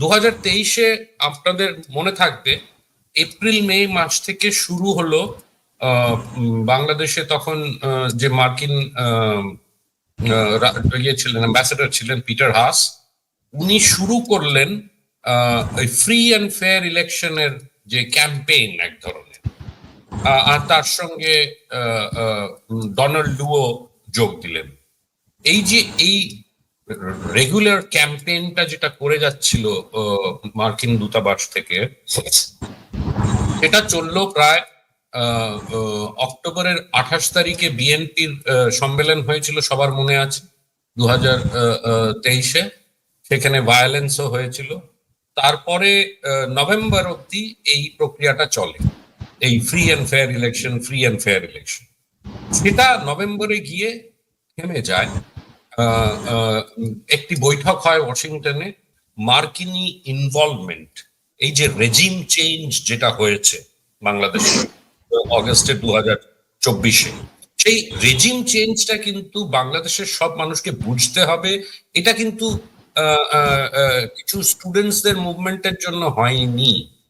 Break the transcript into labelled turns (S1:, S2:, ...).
S1: দু হাজার তেইশে আপনাদের মনে থাকবে, এপ্রিল, মে মাস থেকে শুরু হলো বাংলাদেশে তখন যে মার্কিন ইয়ে ছিলেন, অ্যাম্বাসেডর ছিলেন পিটার হাস, উনি শুরু করলেন ফ্রি অ্যান্ড ফেয়ার ইলেকশনের যে ক্যাম্পেইন এক ধরনের। আর তার সঙ্গে ডোনাল্ড লুও যোগ দিলেন। এই যে, এই রেগুলার ক্যাম্পেইনটা যেটা করে যাচ্ছিল মার্কিন দূতাবাস থেকে এটা চলল প্রায় অক্টোবরের আঠাশ তারিখে বিএনপির সম্মেলন হয়েছিল সবার মনে আছে দু হাজার তেইশে। সেখানে ভায়োলেন্সও হয়েছিল। তারপরে নভেম্বর অবধি এই প্রক্রিয়াটা চলে। এই free and fair election free and fair election সেটা নভেম্বরে গিয়ে থেমে যায়। একটি বৈঠক হয় ওয়াশিংটনে, মার্কিনি ইনভলভমেন্ট এই যে রেজিম চেঞ্জ যেটা হয়েছে বাংলাদেশে, অগস্টে দু হাজার চব্বিশে, সেই রেজিম চেঞ্জটা কিন্তু বাংলাদেশের সব মানুষকে বুঝতে হবে। এটা কিন্তু কিছু স্টুডেন্টসদের মুভমেন্টের জন্য হয়নি।